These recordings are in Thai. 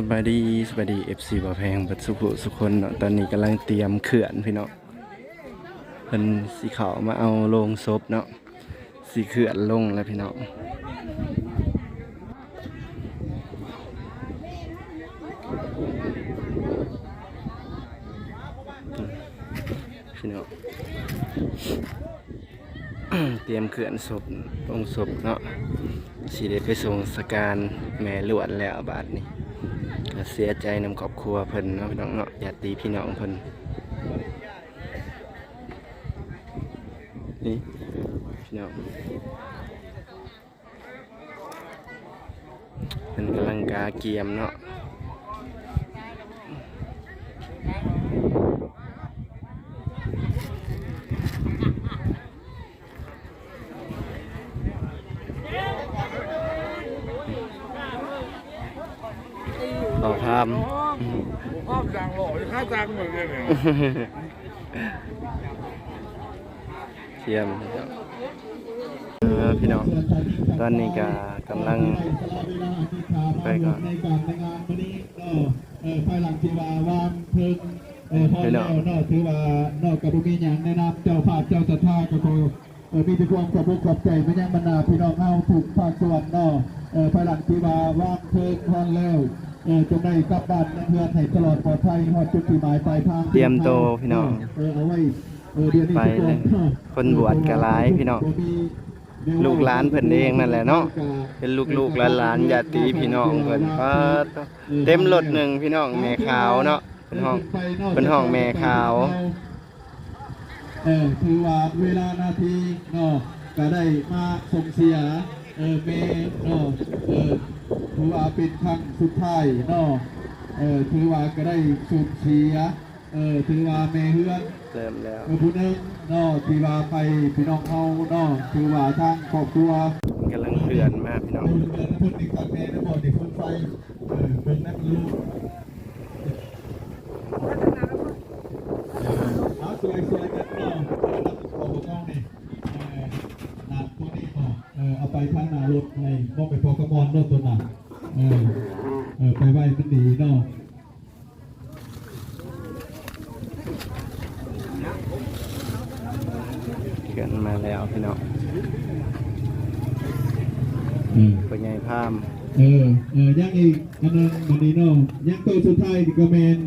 สบายดีสบายดีเอฟซีบ่แพงเบัดสุขสุคนเนาะตอนนี้กำลังเตรียมเขื่อนพี่เนาะเพิ่นสีขาวมาเอาลงศพเนาะสีเขื่อนลงแล้วพี่เนาะพี่เนาะเตรียมเขื่อนศพลงศพเนาะสิได้ไปส่งสการแม่หลวนแล้วบาดนี้ ก็เสียใจนำครอบครัวเพิ่นเนาะพี่น้องเนาะญาติพี่น้องเพิ่นนี่พี่น้องเพิ่นกำลังกาเกียมเนาะต่อทาม ภาพจังหล่อค่าจัง เหมือนกันเนี่ยเทียมพี่น้องเออพี่น้อง ตอนนี้ก็กำลังไปก่อนในการในงานวันนี้ก็เอ่อภายหลังที่ว่าวางเพลิงเอ่อพอแล้วเนาะถือว่านอกกับบุมีอย่างแนะนำเจ้าภาพเจ้าศรัทธาก็คือเอ่อมีแต่ความขอบคุณขอบใจมายังบรรดาพี่น้องเฮาถูกภาคส่วนเนาะเอ่อภายหลังที่ว่าวางเพลิงพอแล้วเออ จงได้กลับบ้านเพื่อนให้ตลอดปลอดภัยฮอดจุดที่หมายปลายทางเตรียมโตวพี่น้องเออเอาไว้เออเดือนนี้ไปเลยคนบวชก็หลายพี่น้องลูกหลานเพิ่นเองนั่นแหละเนาะเป็นลูกๆหลานๆญาติพี่น้องเพิ่นก็เต็มรถหนึ่งพี่น้องแม่ขาวเนาะเป็นห้องเป็นห้องแม่ขาวเออถือว่าเวลานาทีเนาะก็ได้มาส่งเสียเออเมเนาะเออ ถือว่าเป็นครั้งสุดท้ายเนาะเออถือว่าก็ได้สูญเสียเออถือว่าแม่เฮือนเริ่มแล้วเออผู้หนึงเนาะที่ว่าไปพี่น้องเฮาเนาะถือว่าทางครอบครัวกำลังเคลื่อนมาพี่น้องเดินเดินเพิ่นอีกฝั่งแม่นะบ่เด็กคนไฟเออเบิ่งนั่นลูกเอาสวยส ทางหน้ารถให้บ่ไปพอกระมอนรถตัวน่ะเออเออไปไว้มันดีเนาะเคลื่อนมาแล้วพี่น้องอืมปัญญาพามเออเออยังอีกอันนึงมันนี้เนาะยังตัวสุดท้ายนี่ก็แมน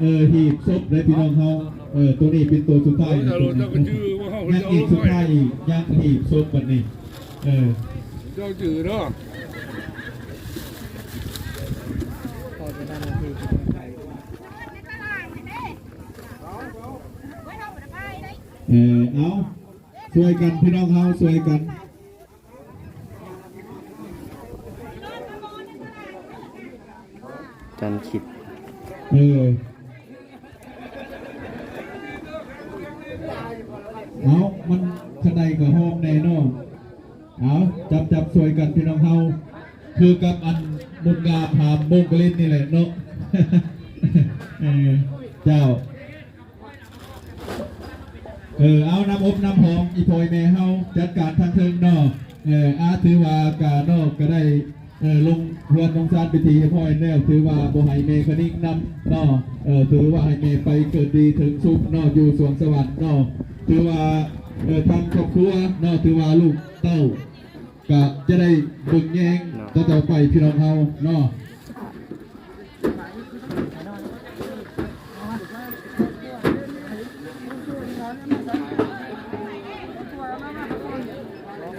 เออหีบศพได้พี่น้องเขาเออตัวนี้เป็นตัวสุดท้ายเจ้าเจ้าก็ชื่างอีกสุดท้ายอีกยังหีบศพแบบนี้เออ เจ้าจือเนาะเออเอาช่วยกันพี่น้องเขาช่วยกันจันคิดเออเอามันขนาดกับห้องแน่นอนเอา จับจับสวยกันพี่น้องเฮาคือกับอันมุดงามหามมงกลินนี่แหละเนาะเจ้าเออเอาน้ำอบน้ำหอมอีโพยแม่เฮาจัดการทางเทิงเนาะเอออาถือว่ากานอกก็ได้เออลงเรือนลงซานไปทีให้พ่อไอ้แนวถือว่าบ่ให้เมคณิกนำเนาะเออถือว่าให้เมไปเกิดดีถึงสุขเนาะอยู่สวงสวรรค์เนาะถือว่าเออทางครอบครัวเนาะถือว่าลูกเต้า ก็จะได้เบึงแยงต่อต่อไปพี่น้องเฮาเนาะ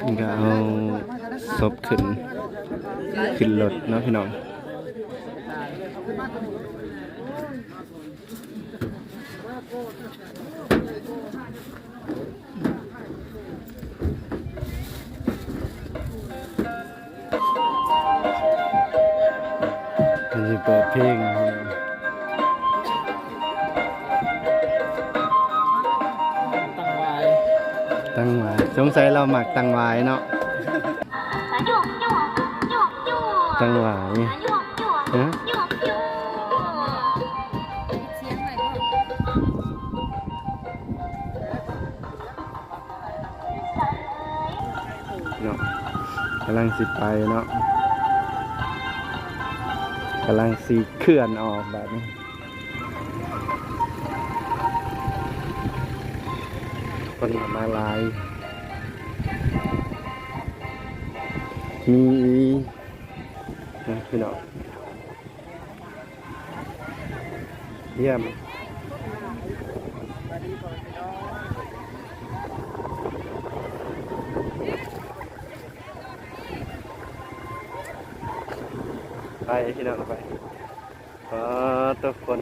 นี่ก็เอาศพขึ้น ขึ้นรถเนาะพี่น้อง เปิดเพลงพี่น้องตั้งไว้สงสัยเราหมักตั้งไว้เนาะตั้งไว้ฮะเนาะกำลังสิไปเนาะ กำลังสีเคลื่อนออกแบบนี้คนมาลาย มีนะพี่น้องเยี่ยม พี่น้องไปขอทุกคน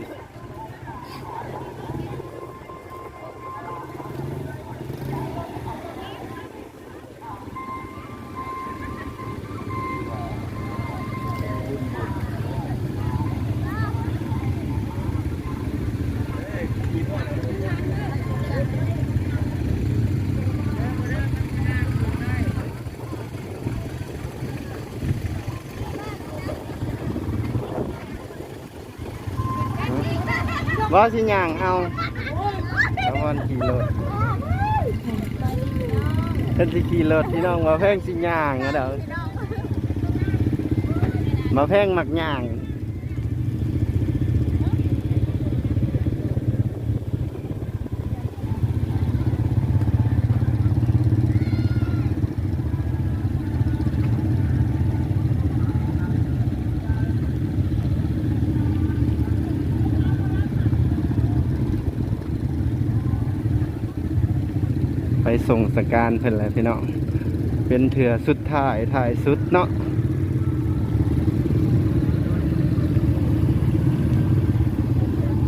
ว่าสิย่างเอาแล้ววันขี่รถเพิ่นสิขี่รถพี่น้องมาแพง ส่งสการเพิ่นแหละพี่น้องเป็นเถื่อสุดท้ายถ่ายสุดเนาะ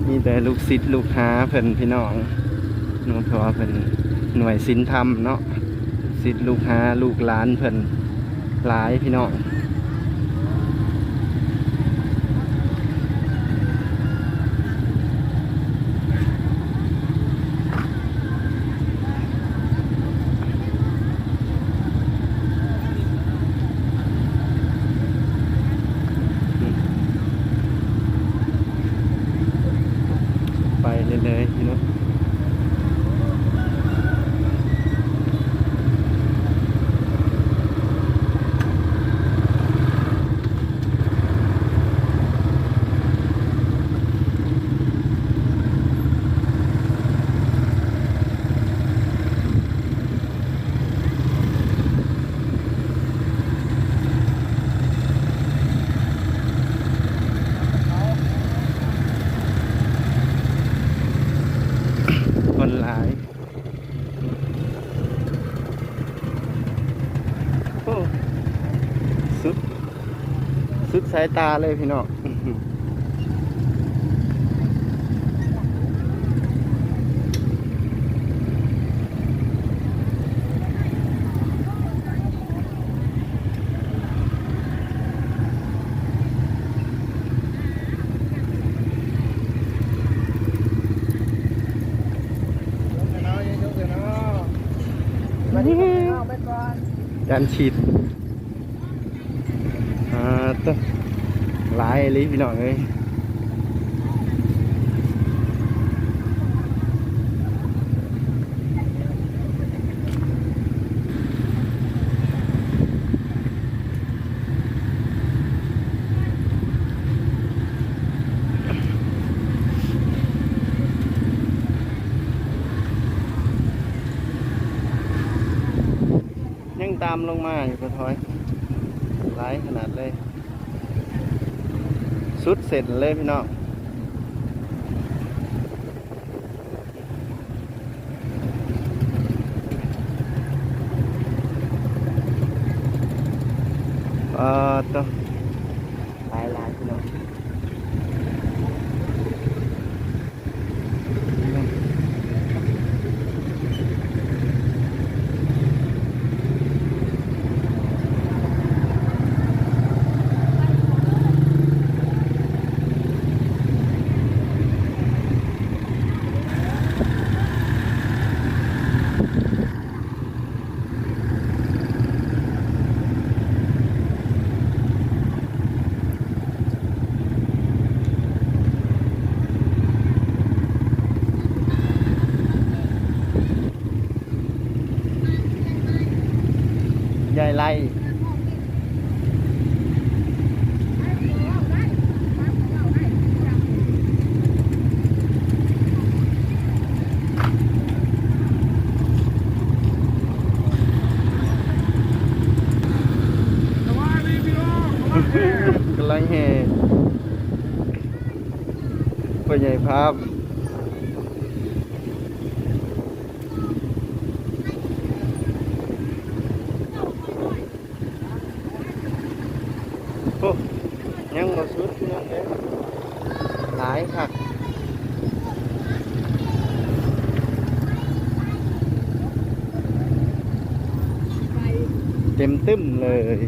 มีแต่ลูกศิษย์ลูกหาเพิ่นพี่น้องนาะเพราะว่าเพิ่นหน่วยศิลธรรมเนาะศิษย์ลูกหาลูกหลานเพิ่นหลายพี่น้อง ไปเรื่อยๆพี่น้องคนหลายโอ้สุด สุดสายตาเลยพี่น้องการฉีดอ่าตัว หลายลิพี่น้องเลยยังตามลงมาอยู่กระทอยหลายขนาดเลยสุด เสร็จเลยพี่น้องเออต่อหลายหลายพี่น้องใหญ่ไร พ่อ ใหญ่ภาพโอ้ยังบ่สุดพี่น้องเด้อหลายคักเต็มตึ้มเลย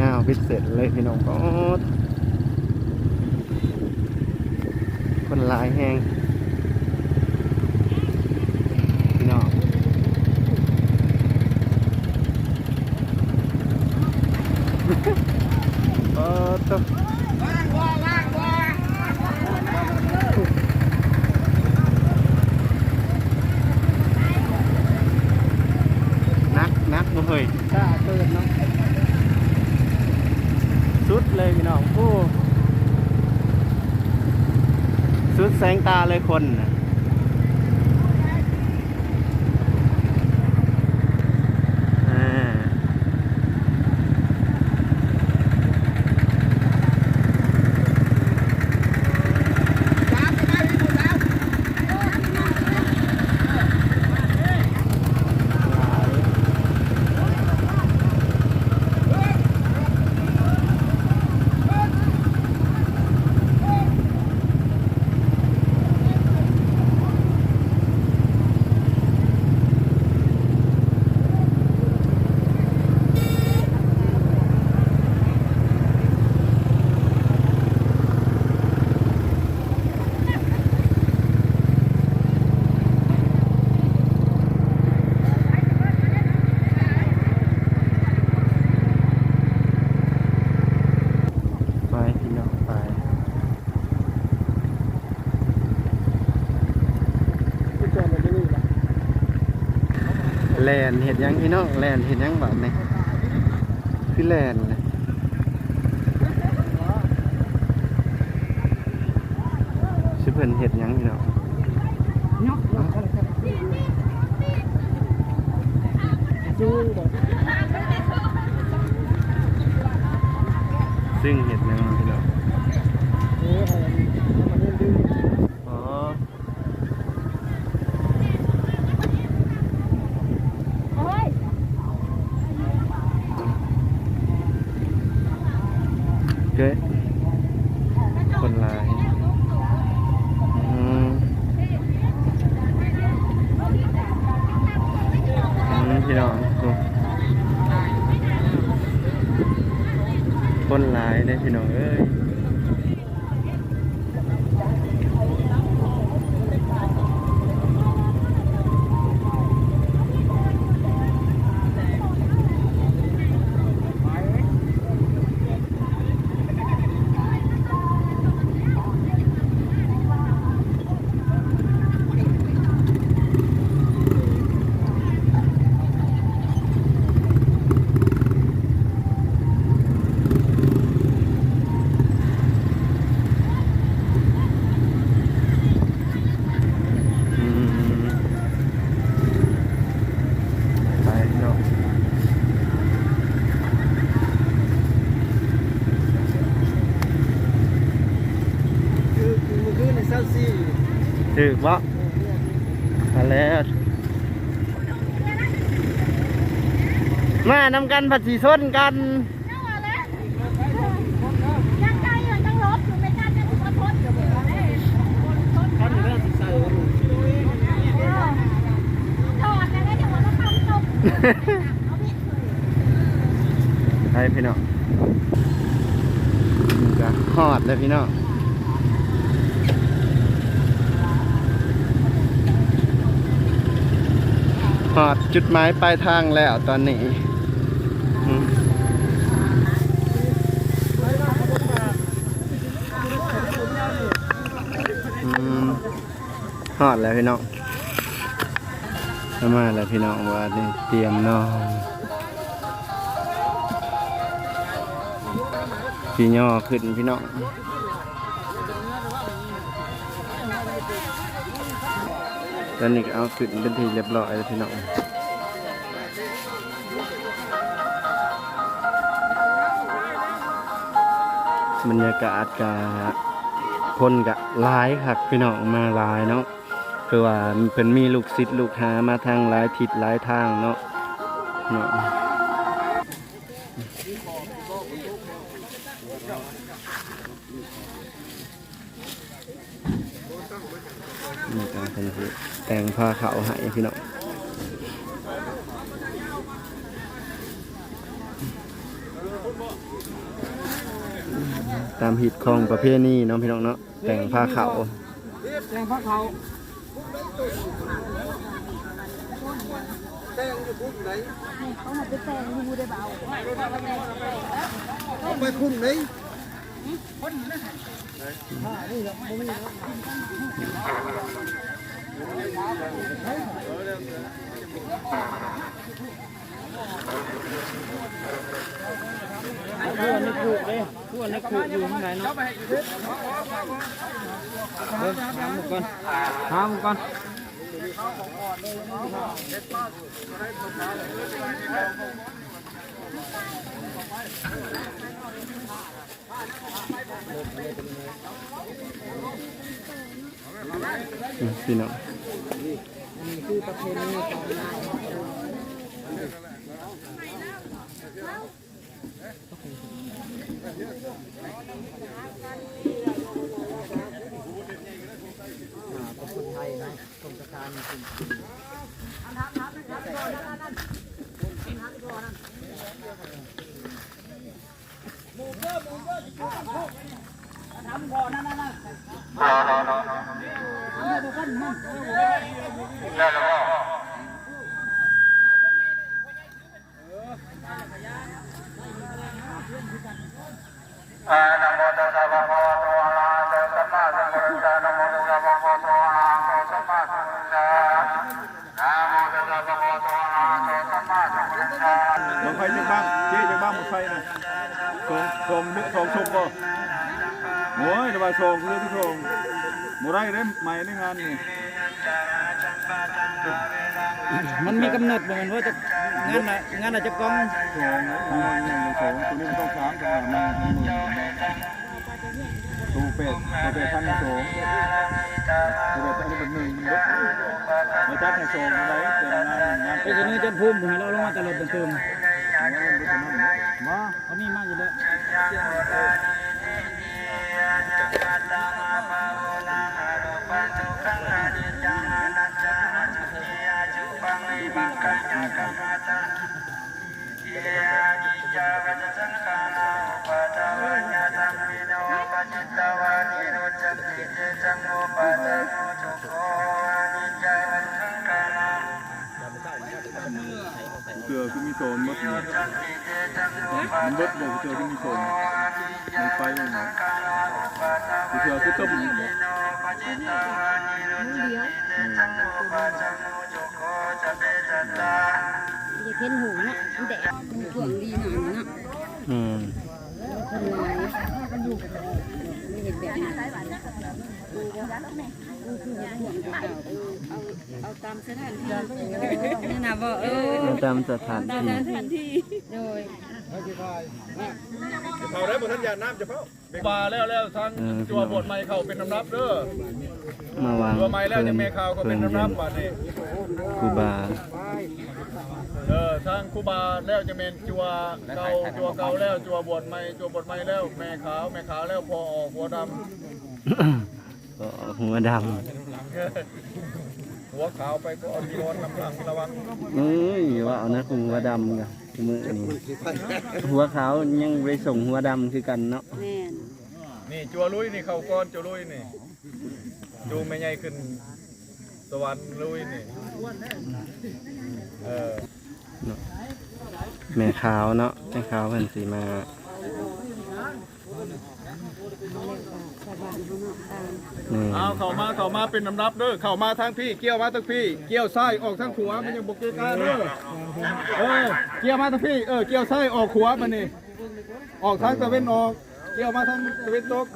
งาว พิเศษเลยพี่น้องก็คนลายแห้งพี่น้องเออตัวนักนักบ่เฮ้ยถ้าเกิดเนาะสุดเลยพี่น้องโอ้สุดแส งตายคนนะอ่า ไปพี่น้องไป แลนเห็ดหยังพี่น้องแลนเห็ดหยังแบบนี้คือแลนเลยชื่อเพิ่นเห็ดหยังพี่น้องซึ่งเห็ดหยังพี่น้องอ๋อ เจ๊คนร้ายอืมอืมพี่น้องดูคนร้ายได้พี่น้องเอ้ยอืมไปพี่น้อง ถือบ่มาแล้วมานำกันผัดสีส้นกันยังใจอยู่ยังลบอยู่ไม่กล้าจะขอโทษอยู่เลยจอดกันแล้วเดี๋ยวมันก็ทำตกเอาพี่ ไปพี่น้องนี่ก็ฮอดเลยพี่น้อง ฮอดจุดหมายปลายทางแล้วตอนนี้อืมอืมฮอดแล้วพี่น้องมาแล้วพี่น้องว่านี่เตรียมนอนพี่ย่อขึ้นพี่น้อง ตอนนี้ก็เอาขึ้นเป็นทีเรียบร้อยแล้วพี่น้องบรรยากาศกะคนกะหลายคักพี่น้องมาหลายเนาะคือว่าเป็นมีลูกศิษย์ลูกหามาทางหลายทิศหลายทางเนาะเนาะ แต่งผ้าขาวให้พี่น้องตามหิดของประเภทนี้เนาะพี่น้องเนาะแต่งผ้าขาวแรงพักเขาเขามาไปแต่งอยู่ได้เบาไปคุ้มเลย ทั่วในคูเลยทั่วในคูอยู่ข้างในเนาะเฮ้ยหาหมก่อนหาหมก่อนอืม พี่น้องคือประเพณีของลาวนะโมตัสสะภะคะวะโตอะระหะโตสัมมาสัมพุทธัสสะนะโมตัสสะภะคะวะโตอะระหะโตสัมมาสัมพุทธัสสะนะโมตัสสะภะคะวะโตอะระหะโตสัมมาสัมพุทธัสสะ ลงไฟจังบ้างเจ๊จังบ้างหมดไฟนะชงชงนึกชงชมบ่โอ้ยแต่ว่าชง เรื่องที่ชงหมูไรได้ใหม่ในงานนี่มันมีกำหนดเหมือนว่าจะงานน่ะงานอาจจะกองชงทางนี้ยังชงตัวนี้มันต้องสามจังหวะมาให้มือตูเป็ดตูเป็ดพันชงตูเป็ดอันนี้เป็นหนึ่งมันมาจัดให้ชงอะไรเจองานงานไปเป็ดจะนี่จะพุ่มให้เราลงมาตลอดเติมมาเขามีมากอยู่แล้ว เกลือคือมีโซนมดเนี่ยมันเบิดบอกเกลือคือมีโซนมันไฟเลยนะเกลือคือต้มอยู่บ่ อย่าเพ้นหูนะแดดช่วงดีหน่อยนะอืมคนร้ายไม่เห็นแบบนี้เอาเอาตามสถานที่นี่นะว่าเออมาตามสถานที่สถานที่โดยเผาได้บ่ท่านยาน้ำจะเผาปลาแล้วแล้วทางจัวบทใหม่เข้าเป็นน้ำรับเด้อมา วางจัวใหม่แล้วยังแม่ข่าวก็เป็นน้ำรับบัดนี้ครูบาเออทางครูบาแล้วจะเป็นจัวเก่าจัวเก่าแล้วจัวบทใหม่จัวบทใหม่แล้วแม่ขาวแม่ขาวแล้วพอออกหัวดก็หัวดำหัวขาวไปก็เอาจีวรนำหลังระวังำเอ้ยว่าเอานะหัวดำกันมือนี่หัวขาวยังไปส่งหัวดำคือกันเนาะแม่นนี่จัวลุยนี่เข้าก้อนจัวลุยนี่ จูแม่ใหญ่ขึ้น สวรรค์ลุยนี่เออแม่ขาวเนาะแม่ขาวเพิ่นสีมาชาวบ้านเขาเนาะตามนี่เอาเข้ามาเข้ามาเป็นน้ำรับเด้อเข้ามาทางพี่เกี่ยวมาทางพี่ เกี่ยวซ้ายออกทางขวามันยังบกเกกาเด้อเออเกี่ยวมาทางพี่เออเกี่ยวซ้ายออกขวามันนี่ออกทางตะเวนออก เกี่ยวมาทางตะเวนตก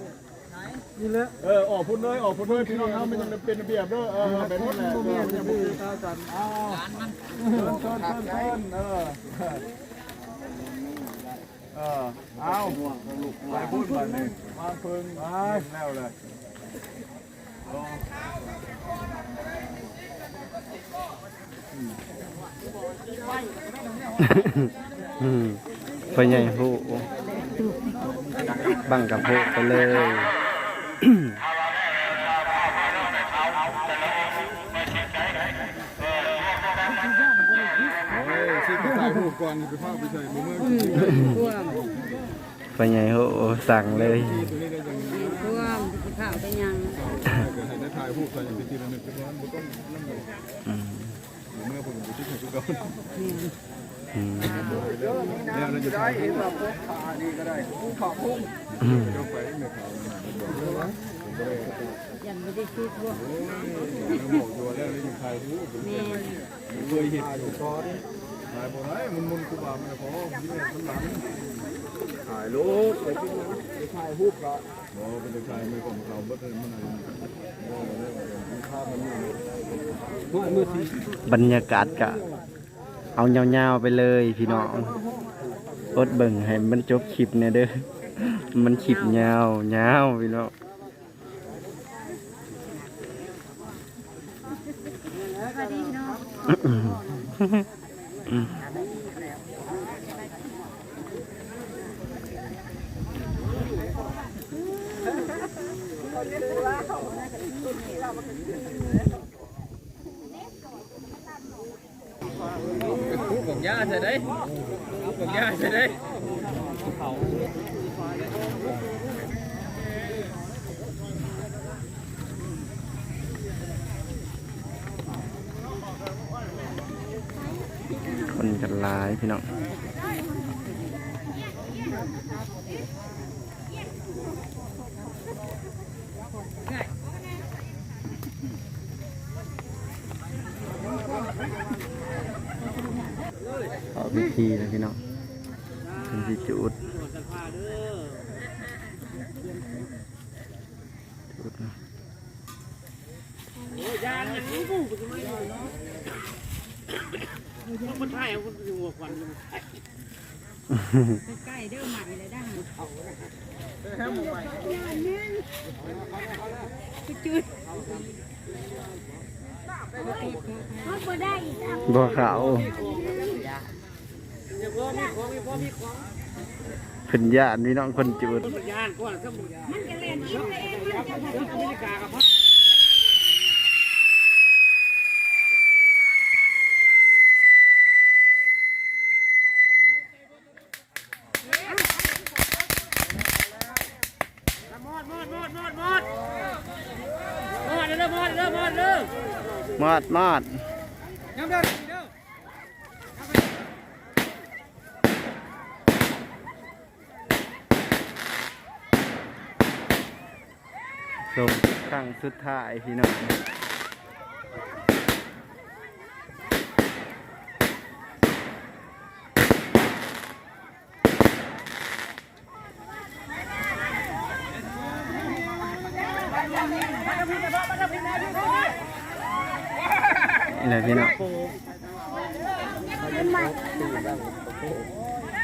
นี่แหละเออออกพุ่นเลยออกพุ่นเลยพี่น้องเฮามันยังเป็นระเบียบเด้อเออแบบนี้แหละเออมันยังบกเกกากันอ้าวเชิญเชิญเชิญเชิญเออเออเอาไปพูดมาเลยมาเพิ่งไปแล้วเลยอืมไปใหญ่ผู้บังกับผู้ไปเลยเออสิ ไปไปภาพไปใส่มือมือไปใหสั่งเลยท่วมข้าวเป็นยังเกิดให้ไปยังเลยอืมเมื่อผมอยู่ที่ไหนก็ เราจะได้เห็นแบบพวกขาดีก็ได้ผู้ขาพุ่งยังไม่ได้คิดว่าหมอกตัวแล้วเลยอยู่ถ่ายรูปแม่เคยเห็นอยู่ก่อนถ่ายบ่ได้มันมุนกูบ่ามันพอนี่มันหลังถ่ายรูปไปที่นั่นไปถ่ายรูปละบ่เป็นถ่ายไมือของเราบ่ได้มันอะไรบ่ได้มีภาพมันอยู่บรรยากาศกะ เอายาวๆไปเลยพี่น้องอดเบิ่งให้มันจบคลิปเนี่ยเด้อ มันคลิปยาวยาวพี่น้องผมย่าใช่ ไหมผมยาใช่ไหมคนกันลายพี่น้อง เอาพิธีเลยพี่น้องเป็นพิจุดจุดนะยางอย่างนี้กูจะไม่ได้เนาะมันไทยมันอยู่หัวควันอยู่ใกล้เด้อใหม่เลยได้จุดมันบ่ได้อีกอะบ่ขาวอย่าพ่อ มีของมีพ่อมีของขึ้นญาติพี่น้องคนจุดมันยานก่อนถ้ามึงมันจะเล่นกินเองมันจะ อเมริกากับพ่อ มอดมอดมอดมอดมอดมอดเด้อมอดเด้อมอดเด้อ มอดมอด ยังเด้อเด้อ ชมครั้ งสุดท้ายพี่น้องนี่แหละพี่น้อง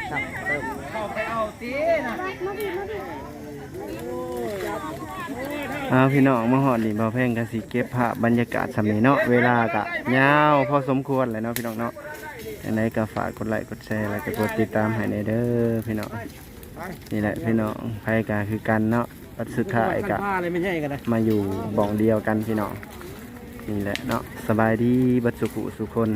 เอ้า วพี่น้องมาหอดนี่บ่าวแพงกันสิเก็บภาพบรรยากาศสำนี้เนาะเวลากะยาวพอสมควรเลยเนาะพี่น้องเนาะอันไหนก็ฝากกดไลค์กดแชร์แล้วก็กดติดตามให้ในเด้อพี่น้องนี่แหละพี่น้องไผกาคือกันเนาะวัดสุดท้ายกะผ้าเลยไม่ใช่กันนะมาอยู่บ่องเดียวกันพี่น้องนี่แหละเนาะสบายดีบัดสุขุสุคน